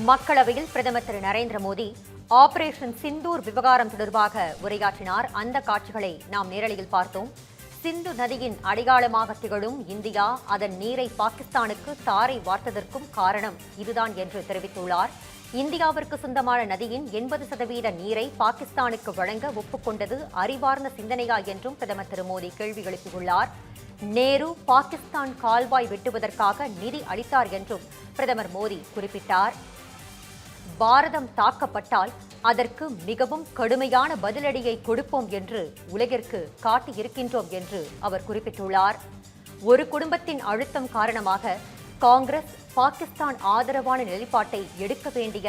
மக்களவையில் பிரதமர் திரு நரேந்திர மோடி ஆபரேஷன் சிந்தூர் விவகாரம் தொடர்பாக உரையாற்றினார். அந்த காட்சிகளை நாம் நேரலையில் பார்த்தோம். சிந்து நதியின் அடையாளமாக திகழும் இந்தியா அதன் நீரை பாகிஸ்தானுக்கு தாரை வார்த்ததற்கும் காரணம் இதுதான் என்று தெரிவித்துள்ளார். இந்தியாவிற்கு சொந்தமான நதியின் எண்பது சதவீத நீரை பாகிஸ்தானுக்கு வழங்க ஒப்புக்கொண்டது அறிவார்ந்த சிந்தனையா என்றும் பிரதமர் திரு மோடி கேள்வி எழுப்பியுள்ளார். நேரு பாகிஸ்தான் கால்வாய் வெட்டுவதற்காக நிதி அளித்தார் என்றும் பிரதமர் மோடி குறிப்பிட்டார். பாரதம் தாக்கப்பட்டால் அதற்கு மிகவும் கடுமையான பதிலடியை கொடுப்போம் என்று உலகிற்கு காட்டியிருக்கின்றோம் என்று அவர் குறிப்பிட்டுள்ளார். ஒரு குடும்பத்தின் அழுத்தம் காரணமாக காங்கிரஸ் பாகிஸ்தான் ஆதரவான நிலைப்பாட்டை எடுக்க வேண்டிய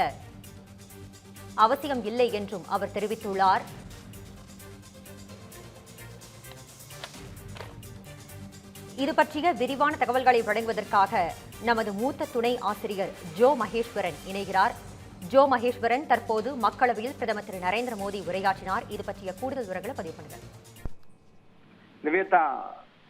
அவசியம் இல்லை என்றும் அவர் தெரிவித்துள்ளார். இது பற்றிய விரிவான தகவல்களை வழங்குவதற்காக நமது மூத்த துணை ஆசிரியர் ஜோ மகேஸ்வரன் இணைகிறார். ஜோ மகேஸ்வரன் தற்போது மக்களவையில் பிரதமர் திரு நரேந்திர மோடி உரையாற்றினார். இது பற்றிய கூடுதல் விவரங்களை பதிவு நிவேதா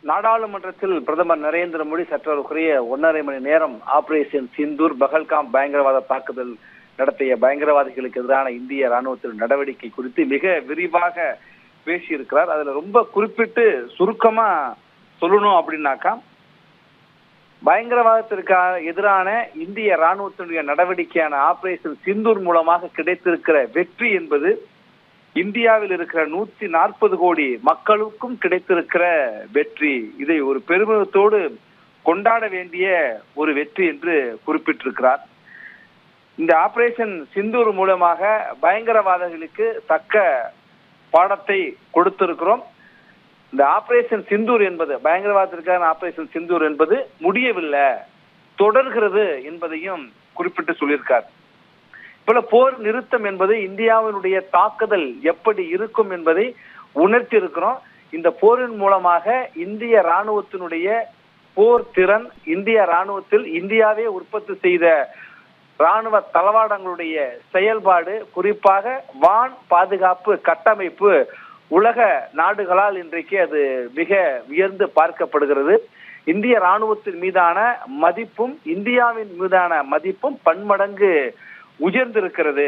நாடாளுமன்றத்தில் பிரதமர் நரேந்திர மோடி சற்றவருக்குரிய ஒன்றரை மணி நேரம் ஆபரேஷன் சிந்தூர் பகல்காம் பயங்கரவாத தாக்குதல் நடத்திய பயங்கரவாதிகளுக்கு எதிரான இந்திய ராணுவத்தின் நடவடிக்கை குறித்து மிக விரிவாக பேசியிருக்கிறார். அதுல ரொம்ப குறிப்பிட்டு சுருக்கமா சொல்லணும் அப்படின்னாக்கா பயங்கரவாதத்திற்கு எதிரான இந்திய ராணுவத்தினுடைய நடவடிக்கையான ஆபரேஷன் சிந்தூர் மூலமாக கிடைத்திருக்கிற வெற்றி என்பது இந்தியாவில் இருக்கிற நூத்தி நாற்பது கோடி மக்களுக்கும் கிடைத்திருக்கிற வெற்றி. இதை ஒரு பெருமிதத்தோடு கொண்டாட வேண்டிய ஒரு வெற்றி என்று குறிப்பிட்டிருக்கிறார். இந்த ஆபரேஷன் சிந்தூர் மூலமாக பயங்கரவாதிகளுக்கு தக்க பாடத்தை கொடுத்திருக்கிறோம். இந்த ஆபரேஷன் சிந்தூர் என்பது பயங்கரவாதத்திற்கான ஆபரேஷன் சிந்தூர் என்பது முடியவில்லை. தொடர்கிறது என்பதையும் குறிப்பிட்டு சொல்லியிருக்கார். இப்ப போர் நிறுத்தம் என்பது இந்தியாவினுடைய தாக்குதல் எப்படி இருக்கும் என்பதை உணர்த்தி இருக்கிறோம் இந்த போரின் மூலமாக இந்திய ராணுவத்தினுடைய போர் திறன் இந்திய ராணுவத்தில் இந்தியாவே உற்பத்தி செய்த ராணுவ தளவாடங்களுடைய செயல்பாடு குறிப்பாக வான் பாதுகாப்பு கட்டமைப்பு உலக நாடுகளால் இன்றைக்கு அது மிக உயர்ந்து பார்க்கப்படுகிறது. இந்திய ராணுவத்தின் மீதான மதிப்பும் இந்தியாவின் மீதான மதிப்பும் பன்மடங்கு உயர்ந்திருக்கிறது.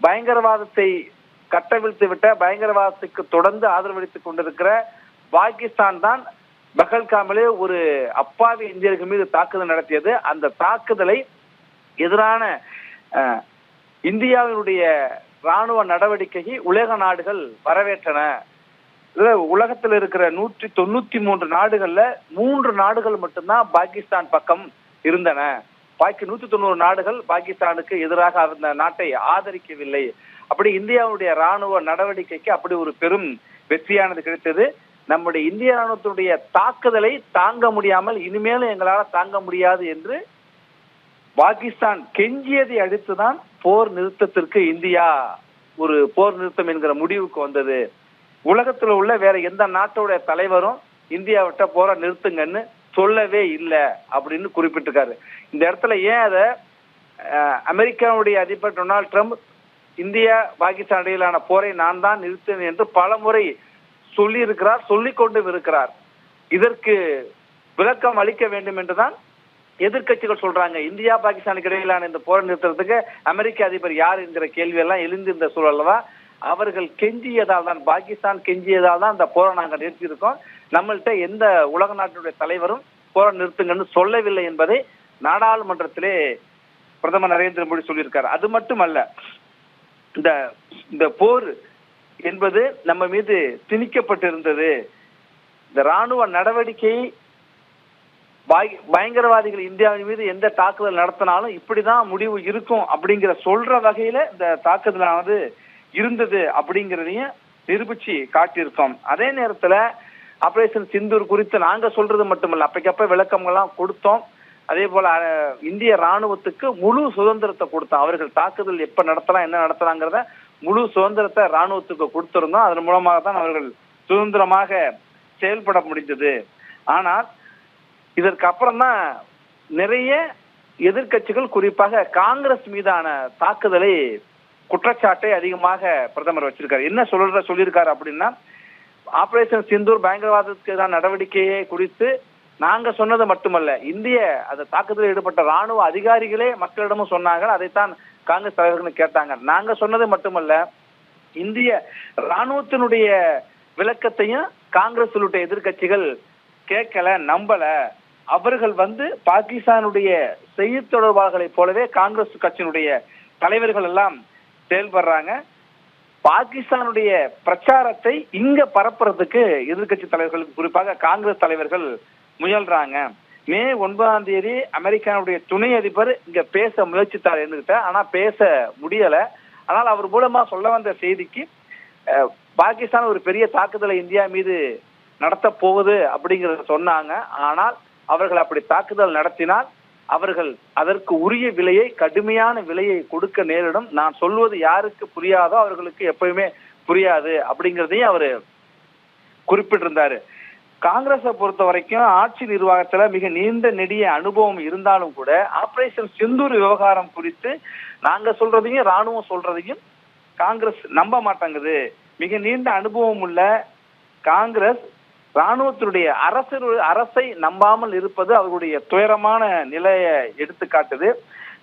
பயங்கரவாதத்தை கட்டவிழ்த்து விட்ட பயங்கரவாதத்துக்கு தொடர்ந்து ஆதரவளித்துக் கொண்டிருக்கிற பாகிஸ்தான் தான் பகல்காமலே ஒரு அப்பாவி இந்தியர்கள் மீது தாக்குதல் நடத்தியது. அந்த தாக்குதலை எதிரான இந்தியாவினுடைய ராணுவ நடவடிக்கையை உலக நாடுகள் வரவேற்றன. உலகத்தில் இருக்கிற நூற்றி தொண்ணூத்தி மூன்று நாடுகள்ல மூன்று நாடுகள் மட்டும்தான் பாகிஸ்தான் பக்கம் இருந்தன. பாக்கி நூத்தி தொண்ணூறு நாடுகள் பாகிஸ்தானுக்கு எதிராக அந்த நாட்டை ஆதரிக்கவில்லை. அப்படி இந்தியாவுடைய ராணுவ நடவடிக்கைக்கு அப்படி ஒரு பெரும் வெற்றியானது கிடைத்தது. நம்முடைய இந்திய ராணுவத்தினுடைய தாக்குதலை தாங்க முடியாமல் இனிமேலும் எங்களால் தாங்க முடியாது என்று பாகிஸ்தான் கெஞ்சியதை அடுத்துதான் போர் நிறுத்தத்திற்கு இந்தியா ஒரு போர் நிறுத்தம் என்கிற முடிவுக்கு வந்தது. உலகத்துல உள்ள வேற எந்த நாட்டோட தலைவரும் இந்தியாவிட்ட போற நிறுத்துங்கன்னு சொல்லவே இல்லை அப்படின்னு குறிப்பிட்டிருக்காரு. இந்த இடத்துல ஏன் அதை அமெரிக்காவுடைய அதிபர் டொனால்ட் ட்ரம்ப் இந்தியா பாகிஸ்தான் இடையிலான போரை நான் தான் நிறுத்தினேன் என்று பல முறை சொல்லி இருக்கிறார் சொல்லிக் கொண்டும் இருக்கிறார். இதற்கு விளக்கம் அளிக்க வேண்டும் என்றுதான் எதிர்கட்சிகள் சொல்றாங்க இந்தியா பாகிஸ்தானுக்கு இடையிலான இந்த போர் நிறுத்தத்துக்கு அமெரிக்க அதிபர் யார் என்கிற கேள்வி எல்லாம் எழுந்திருந்த தான் அவர்கள் கெஞ்சியதால் தான் பாகிஸ்தான் கெஞ்சியதால் தான் இந்த போரை நாங்கள் நிறுத்தியிருக்கோம். நம்மள்கிட்ட எந்த உலக நாட்டினுடைய தலைவரும் போரை நிறுத்துங்கன்னு சொல்லவில்லை என்பதை நாடாளுமன்றத்திலே பிரதமர் நரேந்திர மோடி சொல்லியிருக்காரு. அது மட்டுமல்ல இந்த இந்த போர் என்பது நம்ம மீது திணிக்கப்பட்டிருந்தது. இந்த ராணுவ நடவடிக்கை பயங்கரவாதிகள் இந்தியாவின் மீது எந்த தாக்குதல் நடத்தினாலும் இப்படிதான் முடிவு இருக்கும் அப்படிங்கிற சொல்ற வகையில இந்த தாக்குதலானது இருந்தது அப்படிங்கிறதையும் நிரூபிச்சு காட்டியிருக்கோம். அதே நேரத்துல ஆபரேஷன் சிந்தூர் குறித்து நாங்க சொல்றது மட்டுமல்ல அப்பைக்கப்ப விளக்கங்கள்லாம் கொடுத்தோம். அதே போல இந்திய ராணுவத்துக்கு முழு சுதந்திரத்தை கொடுத்தோம். அவர்கள் தாக்குதல் எப்ப நடத்தலாம் என்ன நடத்தலாங்கிறத முழு சுதந்திரத்தை ராணுவத்துக்கு கொடுத்திருந்தோம். அதன் மூலமாக தான் அவர்கள் சுதந்திரமாக செயல்பட முடிந்தது ஆனால் இதற்கு அப்புறம் தான் நிறைய எதிர்கட்சிகள் குறிப்பாக காங்கிரஸ் மீதான தாக்குதலை குற்றச்சாட்டை அதிகமாக பிரதமர் வச்சிருக்காரு. என்ன சொல்ற சொல்லியிருக்காரு அப்படின்னா ஆபரேஷன் சிந்தூர் பயங்கரவாதத்துக்கு எதிரான நடவடிக்கையை குறித்து நாங்க சொன்னது மட்டுமல்ல இந்திய அந்த தாக்குதலில் ஈடுபட்ட ராணுவ அதிகாரிகளே மக்களிடமும் சொன்னாங்க அதைத்தான் காங்கிரஸ் தலைவர்கள் கேட்டாங்க. நாங்க சொன்னது மட்டுமல்ல இந்திய ராணுவத்தினுடைய விளக்கத்தையும் காங்கிரஸ் உள்ளிட்ட எதிர்க்கட்சிகள் கேட்கல நம்பல. அவர்கள் வந்து பாகிஸ்தானுடைய செய்தி தொடர்பாளர்களை போலவே காங்கிரஸ் கட்சியினுடைய தலைவர்கள் எல்லாம் செயல்படுறாங்க. பாகிஸ்தானுடைய பிரச்சாரத்தை இங்க பரப்புறதுக்கு எதிர்க்கட்சி தலைவர்கள் குறிப்பாக காங்கிரஸ் தலைவர்கள் முயல்றாங்க. மே ஒன்பதாம் தேதி அமெரிக்கானுடைய துணை அதிபர் இங்க பேச முயற்சித்தார் இருந்துகிட்ட ஆனா பேச முடியல. ஆனால் அவர் மூலமா சொல்ல வந்த செய்திக்கு பாகிஸ்தான் ஒரு பெரிய தாக்குதலை இந்தியா மீது நடத்த போகுது அப்படிங்கறத சொன்னாங்க. ஆனால் அவர்கள் அப்படி தாக்குதல் நடத்தினால் அவர்கள் அதற்கு உரிய விலையை கடுமையான விலையை கொடுக்க நேரிடும். நான் சொல்வது யாருக்கு புரியாதோ அவர்களுக்கு எப்பயுமே புரியாது அப்படிங்கறதையும் அவரு குறிப்பிட்டிருந்தாரு. காங்கிரஸை பொறுத்த வரைக்கும் ஆட்சி நிர்வாகத்துல மிக நீண்ட நெடிய அனுபவம் இருந்தாலும் கூட ஆபரேஷன் சிந்தூர் விவகாரம் குறித்து நாங்க சொல்றதையும் ராணுவம் சொல்றதையும் காங்கிரஸ் நம்ப மாட்டேங்குது. மிக நீண்ட அனுபவம் உள்ள காங்கிரஸ் ராணுவத்தினுடைய அரசு அரசை நம்பாமல் இருப்பது அவர்களுடைய துயரமான நிலையை எடுத்து காட்டுது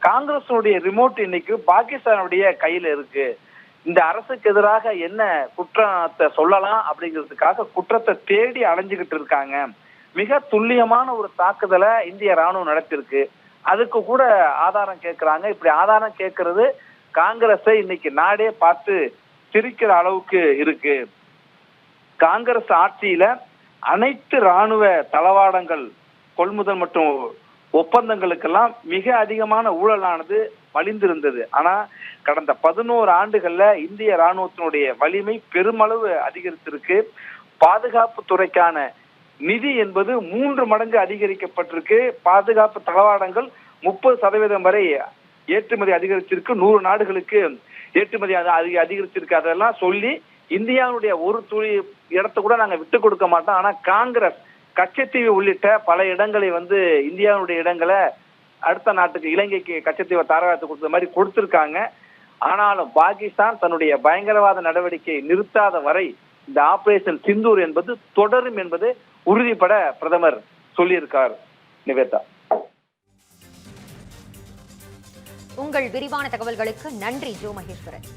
காங்கிரஸுடைய ரிமோட் இன்னைக்கு பாகிஸ்தானுடைய கையில இருக்கு. இந்த அரசுக்கு எதிராக என்ன குற்றத்தை சொல்லலாம் அப்படிங்கிறதுக்காக குற்றத்தை தேடி அலைஞ்சுக்கிட்டு இருக்காங்க. மிக துல்லியமான ஒரு தாக்குதலை இந்திய ராணுவம் நடத்திருக்கு அதுக்கு கூட ஆதாரம் கேட்கிறாங்க. இப்படி ஆதாரம் கேட்கறது காங்கிரஸை இன்னைக்கு நாடே பார்த்து சிரிக்கிற அளவுக்கு இருக்கு. காங்கிரஸ் ஆட்சியில அனைத்து ராணுவ தளவாடங்கள் கொள்முதல் மற்றும் ஒப்பந்தங்களுக்கெல்லாம் மிக அதிகமான ஊழலானது மலிந்திருந்தது ஆனா கடந்த பதினோரு ஆண்டுகள்ல இந்திய ராணுவத்தினுடைய வலிமை பெருமளவு அதிகரித்திருக்கு. பாதுகாப்பு துறைக்கான நிதி என்பது மூன்று மடங்கு அதிகரிக்கப்பட்டிருக்கு. பாதுகாப்பு தளவாடங்கள் முப்பது சதவீதம் வரை ஏற்றுமதி அதிகரிச்சிருக்கு. நூறு நாடுகளுக்கு ஏற்றுமதி அதிக- அதிகரிச்சிருக்கு. அதெல்லாம் சொல்லி இந்தியாவுடைய ஒரு துளி இடத்த கூட நாங்க விட்டு கொடுக்க மாட்டோம். ஆனா காங்கிரஸ் கச்சத்தீவு உள்ளிட்ட பல இடங்களை வந்து இந்தியாவுடைய இடங்களை அடுத்த நாட்டுக்கு இலங்கைக்கு கச்சத்தீவை தாராளத்து கொடுத்த மாதிரி கொடுத்திருக்காங்க. ஆனாலும் பாகிஸ்தான் தன்னுடைய பயங்கரவாத நடவடிக்கை நிறுத்தாத வரை இந்த ஆபரேஷன் சிந்தூர் என்பது தொடரும் என்பது உறுதிப்பட பிரதமர் சொல்லியிருக்கார். நிவேதா. உங்கள் விரிவான தகவல்களுக்கு நன்றி ஜோ மகேஸ்வரன்.